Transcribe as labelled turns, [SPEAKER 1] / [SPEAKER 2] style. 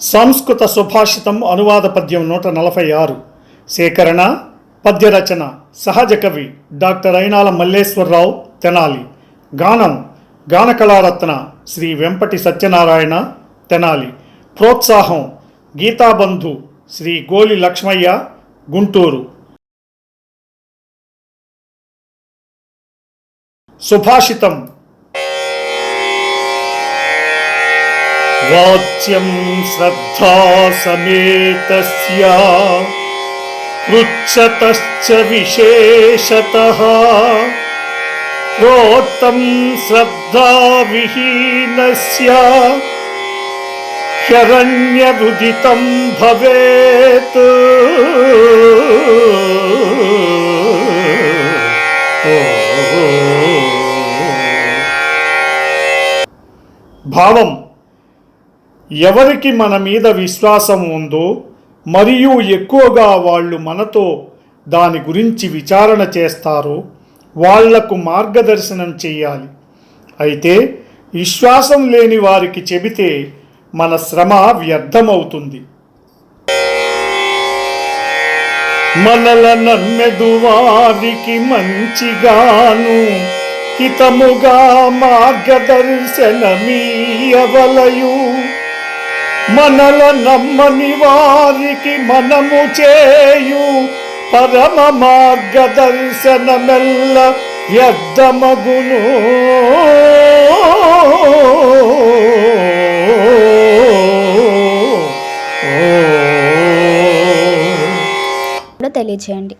[SPEAKER 1] సంస్కృత సుభాషితం అనువాద పద్యం నూట నలభై ఆరు. సేకరణ పద్యరచన సహజ కవి డాక్టర్ అయినాల మల్లేశ్వరరావు తెనాలి. గానం గానకళారత్న శ్రీ వెంపటి సత్యనారాయణ తెనాలి. ప్రోత్సాహం గీతాబంధు శ్రీ గోలి లక్ష్మయ్య గుంటూరు. సుభాషితం वाच्यं श्रद्धासमेतस्य पृच्छतश्च विशेषतः प्रोक्तं श्रद्धाविहीनस्य शरण्यरुदितं भवेत् ഭാവം ఎవరికి మన మీద విశ్వాసం ఉందో మరియు ఎక్కువగా వాళ్ళు మనతో దాని గురించి విచారణ చేస్తారో వాళ్ళకు మార్గదర్శనం చేయాలి. అయితే విశ్వాసం లేని వారికి చెబితే మన శ్రమ వ్యర్థమవుతుంది. మనల నమ్మెదు వారికి మంచిగాను హితముగా మార్గదర్శనమీయవలయూ మనల నమ్మని వారికి మనము చేయు. పరమ మార్గదర్శనమెల్ల వ్యర్థమగును.
[SPEAKER 2] తెలియచేయండి.